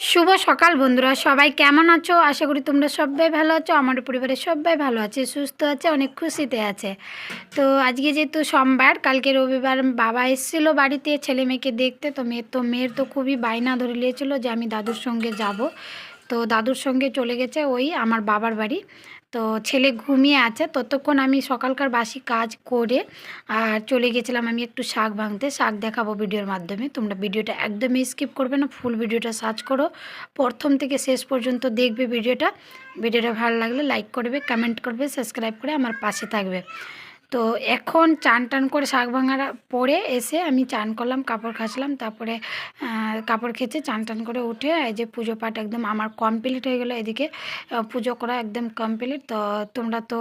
শুভ সকাল বন্ধুরা, সবাই কেমন আছো? আশা করি তোমরা সবাই ভালো আছো আমার পরিবারের সবাই ভালো আছে, সুস্থ আছে, অনেক খুশিতে আছে। তো আজকে যেহেতু সোমবার, কালকে রবিবার বাবা এসেছিল বাড়িতে, ছেলে মেয়েকে দেখতে, তো মেয়ের তো মেয়ের তো খুবই বায়না ধরে নিয়েছিল যে আমি দাদুর সঙ্গে যাব। তো দাদুর সঙ্গে চলে গেছে ওই আমার বাবার বাড়ি। তো ছেলে ঘুমিয়ে আছে, ততক্ষণ আমি সকালকার বাসি কাজ করে, আর চলে গেছিলাম আমি একটু শাক ভাঙতে। শাক দেখাবো ভিডিওর মাধ্যমে। তোমরা ভিডিওটা একদমই স্কিপ করবে না ফুল ভিডিওটা সার্চ করো। প্রথম থেকে শেষ পর্যন্ত দেখবে ভিডিওটা। ভিডিওটা ভালো লাগলে লাইক করবে কমেন্ট করবে সাবস্ক্রাইব করে আমার পাশে থাকবে। তো এখন চান টান করে শাক ভাঙার পরে এসে আমি চান করলাম, কাপড় খাসলাম তারপরে কাপড় খেতে চান টান করে উঠে এই যে পুজো পাঠ একদম আমার কমপ্লিট হয়ে গেলো এদিকে। পুজো করা একদম কমপ্লিট তো তোমরা তো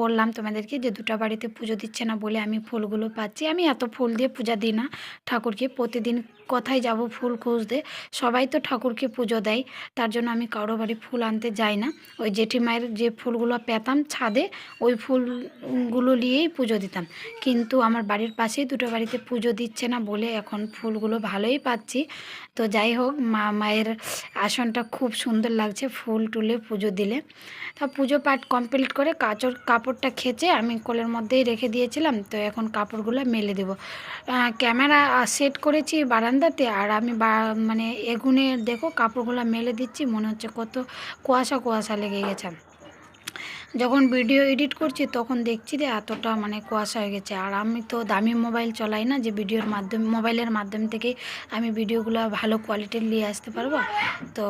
বললাম তোমাদেরকে যে দুটো বাড়িতে পুজো দিচ্ছে না বলে আমি ফুলগুলো পাচ্ছি। আমি এত ফুল দিয়ে পূজা দিই না ঠাকুরকে, প্রতিদিন কোথায় যাব ফুল খুঁজতে? সবাই তো ঠাকুরকে পুজো দেয়, তার জন্য আমি কারও বাড়ি ফুল আনতে যাই না। ওই জেঠিমায়ের যে ফুলগুলো পেতাম ছাদে, ওই ফুলগুলো নিয়েই পুজো দিতাম। কিন্তু আমার বাড়ির পাশেই দুটো বাড়িতে পুজো দিচ্ছে না বলে এখন ফুলগুলো ভালোই পাচ্ছি। তো যাই হোক, মা, মায়ের আসনটা খুব সুন্দর লাগছে ফুল টুলে পুজো দিলে। তা পুজো পাঠ কমপ্লিট করে কাচর, কাপড়টা খেচে আমি কোলের মধ্যেই রেখে দিয়েছিলাম। তো এখন কাপড়গুলো মেলে দেবো। ক্যামেরা সেট করেছি বারান্দাতে আর আমি মানে এগুনে দেখো কাপড়গুলো মেলে দিচ্ছি। মনে হচ্ছে কত কুয়াশা কুয়াশা লেগে গেছে। যখন ভিডিও এডিট করছি, তখন দেখছি যে এতটা মানে কুয়াশা হয়ে গেছে। আর আমি তো দামি মোবাইল চলাই না যে ভিডিওর মাধ্যমে মোবাইলের মাধ্যম থেকে আমি ভিডিওগুলো ভালো কোয়ালিটির নিয়ে আসতে পারব। তো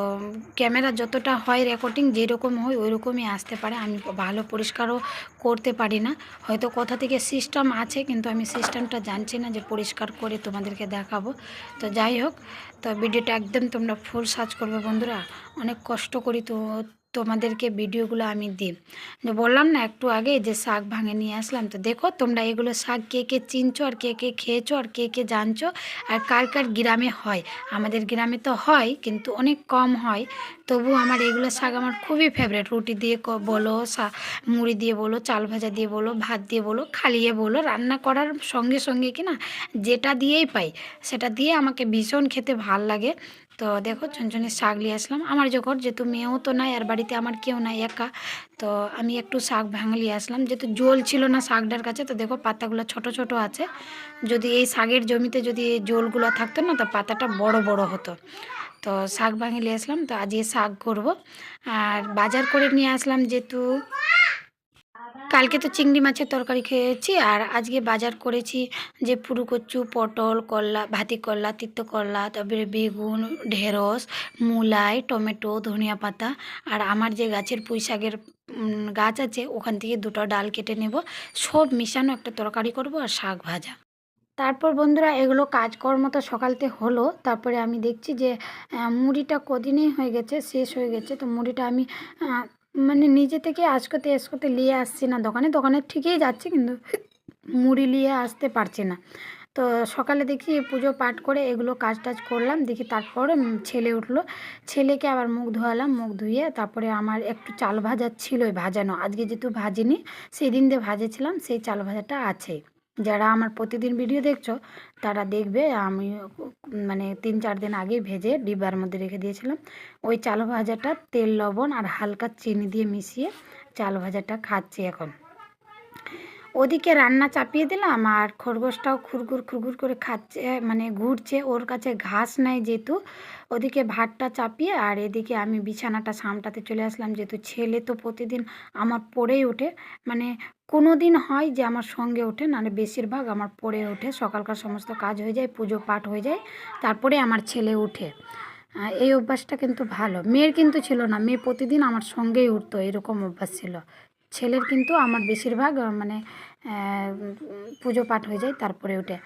ক্যামেরা যতটা হয় রেকর্ডিং যেরকম হয় ওই রকমই আসতে পারে। আমি ভালো পরিষ্কারও করতে পারি না। হয়তো কোথা থেকে সিস্টেম আছে, কিন্তু আমি সিস্টেমটা জানছি না যে পরিষ্কার করে তোমাদেরকে দেখাবো। তো যাই হোক, তো ভিডিওটা একদম তোমরা ফুল সার্চ করবে বন্ধুরা। অনেক কষ্ট করি তো তোমাদেরকে ভিডিওগুলো আমি দিই। বললাম না, একটু আগে যে শাক ভাঙে নিয়ে আসলাম, তো দেখো তোমরা এগুলো শাক কে কে চিনছো আর কে কে খেয়েছো আর কে কে জানছো আর কার কার গ্রামে হয়? আমাদের গ্রামে তো হয়, কিন্তু অনেক কম হয়। তবু আমার এগুলো শাক আমার খুবই ফেভারেট রুটি দিয়ে বলো মুড়ি দিয়ে বলো, চাল ভাজা দিয়ে বলো, ভাত দিয়ে বলো, খালিয়ে বলো, রান্না করার সঙ্গে সঙ্গে কি না, যেটা দিয়েই পাই, সেটা দিয়ে আমাকে ভীষণ খেতে ভালো লাগে। তো দেখো চঞ্চনের শাক নিয়ে আসলাম। আমার যখন যেহেতু মেয়েও তো নাই, আর বাড়িতে আমার কেউ নাই একা, তো আমি একটু শাক ভাঙলিয়ে আসলাম। যেহেতু জল ছিল না শাকটার কাছে, তো দেখো পাতাগুলো ছোট ছোট আছে। যদি এই শাকের জমিতে যদি জলগুলো থাকতো না, তো পাতাটা বড় বড় হতো। তো শাক ভাঙিয়ে আসলাম, তো আজকে শাক করব। আর বাজার করে নিয়ে আসলাম যেহেতু কালকে তো চিংড়ি মাছের তরকারি খেয়েছি আর আজকে বাজার করেছি যে পুরু কচু পটল, করলা, ভাতি করলা তিত্ত করলা, তারপরে বেগুন, ঢেঁড়স, মূলাই, টমেটো, ধনিয়া পাতা আর আমার যে গাছের পুঁই শাকের গাছ আছে ওখান থেকে দুটো ডাল কেটে নেব। সব মিশানো একটা তরকারি করব আর শাক ভাজা। তারপর বন্ধুরা এগুলো কাজকর্ম তো সকালতে হলো, তারপরে আমি দেখছি যে মুড়িটা কদিনই হয়ে গেছে, শেষ হয়ে গেছে। তো মুড়িটা আমি মানে নিজে থেকে আজকতে এসকতে নিয়ে আসছি না দোকানে। দোকানে ঠিকই যাচ্ছে কিন্তু মুড়ি নিয়ে আসতে পারছি না। তো সকালে দেখি পুজো পাঠ করে এগুলো কাজ টাজ করলাম, দেখি তারপরে ছেলে উঠল। ছেলেকে আবার মুখ ধোয়ালাম, মুখ ধুয়ে তারপরে আমার একটু চাল ভাজা ছিলই ভাজানো। আজকে যেহেতু ভাজিনি সেই দিন দিয়ে ভাজেছিলাম, সেই চাল ভাজাটা আছে। যারা আমার প্রতিদিন ভিডিও দেখছ, তারা দেখবে আমি মানে তিন চার দিন আগে ভেজে ডিব্বার মধ্যে রেখে দিয়েছিলাম। ওই চাল ভাজাটা তেল, লবণ আর হালকা চিনি দিয়ে মিশিয়ে চাল ভাজাটা খাচ্ছি এখন। ওদিকে রান্না চাপিয়ে দিলাম আর খরগোশটাও খুরগুর খুরগুর করে খাচ্ছে মানে ঘুরছে। ওর কাছে ঘাস নাই যেহেতু। ওদিকে ভাতটা চাপিয়ে আর এদিকে আমি বিছানাটা সামটাতে চলে আসলাম যেহেতু ছেলে তো প্রতিদিন আমার পড়েই ওঠে। মানে কোনো দিন হয় যে আমার সঙ্গে ওঠে, নাহলে বেশিরভাগ আমার পড়ে ওঠে। সকালকার সমস্ত কাজ হয়ে যায়, পুজো পাঠ হয়ে যায়, তারপরে আমার ছেলে উঠে। এই অভ্যাসটা কিন্তু ভালো। মেয়ের কিন্তু ছিল না, মেয়ে প্রতিদিন আমার সঙ্গেই উঠতো, এরকম অভ্যাস ছিল। ছেলের কিন্তু আমার বেশিরভাগ মানে পুজো পাঠ হয়ে যায় তারপরে উঠে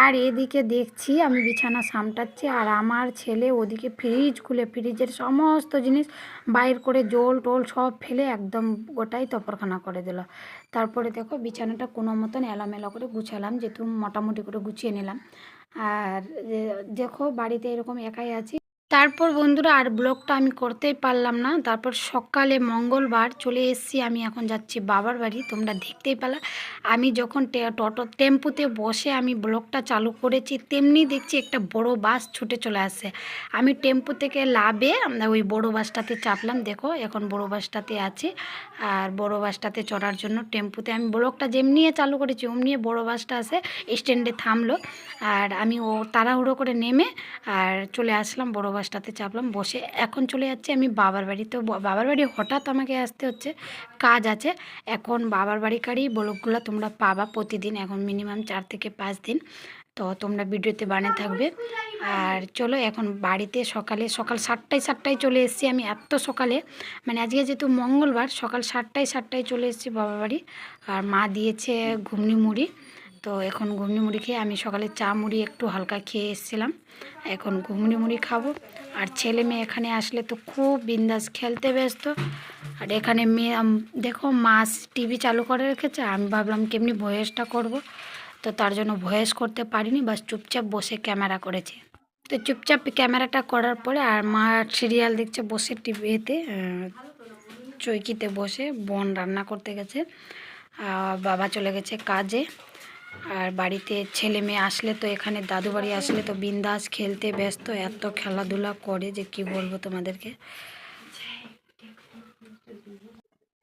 আর এদিকে দেখছি আমি বিছানা সামটাচ্ছি আর আমার ছেলে ওদিকে ফ্রিজ খুলে ফ্রিজের সমস্ত জিনিস বাইর করে জল টোল সব ফেলে একদম গোটাই তপরখানা করে দিল। তারপরে দেখো বিছানাটা কোনো মতন এলোমেলো করে গুছালাম, যেহেতু মোটামুটি করে গুছিয়ে নিলাম। আর দেখো বাড়িতে এরকম একাই আছি তারপর বন্ধুরা আর ব্লগটা আমি করতেই পারলাম না। তারপর সকালে মঙ্গলবার চলে এসেছি, আমি এখন যাচ্ছি বাবার বাড়ি, তোমরা দেখতেই পেলা। আমি যখন টোটো, টেম্পুতে বসে আমি ব্লগটা চালু করেছি, তেমনি দেখছি একটা বড় বাস ছুটে চলে আসছে আমি টেম্পু থেকে লাভে ওই বড় বাসটাতে চাপলাম, দেখো এখন বড় বাসটাতে আছি। আর বড় বাসটাতে চড়ার জন্য টেম্পুতে আমি ব্লগটা যেমনি চালু করেছি, অমনি বড় বাসটা আসে স্ট্যান্ডে থামলো। আর আমি ও তাড়াহুড়ো করে নেমে আর চলে আসলাম বড় বাসটাতে চাপলাম, বসে এখন চলে যাচ্ছি আমি বাবার বাড়ি। তো বাবার বাড়ি হঠাৎ আমাকে আসতে হচ্ছে, কাজ আছে। এখন বাবার বাড়ি বাড়িকারই ব্লগগুলো তোমরা পাবা প্রতিদিন এখন মিনিমাম চার থেকে পাঁচ দিন। তো তোমরা ভিডিওতে বানিয়ে থাকবে। আর চলো এখন বাড়িতে সকালে, সকাল সাতটায় সাতটায় চলে এসেছি আমি এত সকালে। মানে আজকে যেহেতু মঙ্গলবার, সকাল সাতটায় সাতটায় চলে এসেছি বাবার বাড়ি। আর মা দিয়েছে ঘুগনি মুড়ি। তো এখন ঘুগনি মুড়ি খেয়ে আমি সকালে চা মুড়ি একটু হালকা খেয়ে এসেছিলাম। এখন ঘুগনি মুড়ি খাব। আর ছেলে মেয়ে এখানে আসলে তো খুব বিন্দাস, খেলতে ব্যস্ত। আর এখানে মেয়ে দেখো মাস টিভি চালু করে রেখেছে। আমি ভাবলাম কেমনি ভয়েসটা করব। তো তার জন্য ভয়েস করতে পারিনি, বাস চুপচাপ বসে ক্যামেরা করেছে। তো চুপচাপ ক্যামেরাটা করার পরে আর মা সিরিয়াল দেখছে বসে টিভিতে চৈকিতে বসে, বোন রান্না করতে গেছে। বাবা চলে গেছে কাজে। আর বাড়িতে ছেলে মেয়ে আসলে তো এখানে দাদু বাড়ি আসলে তো বিন্দাস খেলতে ব্যস্ত, এত খেলাধুলা করে যে কি বলব তোমাদেরকে।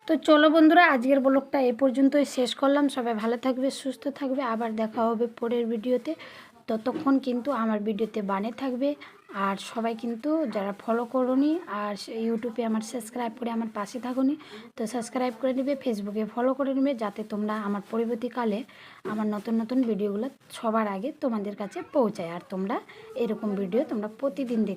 তো চলো বন্ধুরা, আজকের ব্লগটা এ পর্যন্তই শেষ করলাম। সবাই ভালো থাকবে, সুস্থ থাকবে। আবার দেখা হবে পরের ভিডিওতে। ততক্ষণ কিন্তু আমার ভিডিওতে বানে থাকবে। আর সবাই কিন্তু যারা ফলো করুনি আর ইউটিউবে আমার সাবস্ক্রাইব করে আমার পাশে থাকুনি, তো সাবস্ক্রাইব করে নেবে ফেসবুকে ফলো করে নেবে, যাতে তোমরা আমার পরবর্তীকালে আমার নতুন নতুন ভিডিওগুলো সবার আগে তোমাদের কাছে পৌঁছায়। আর তোমরা এরকম ভিডিও তোমরা প্রতিদিন দেখ।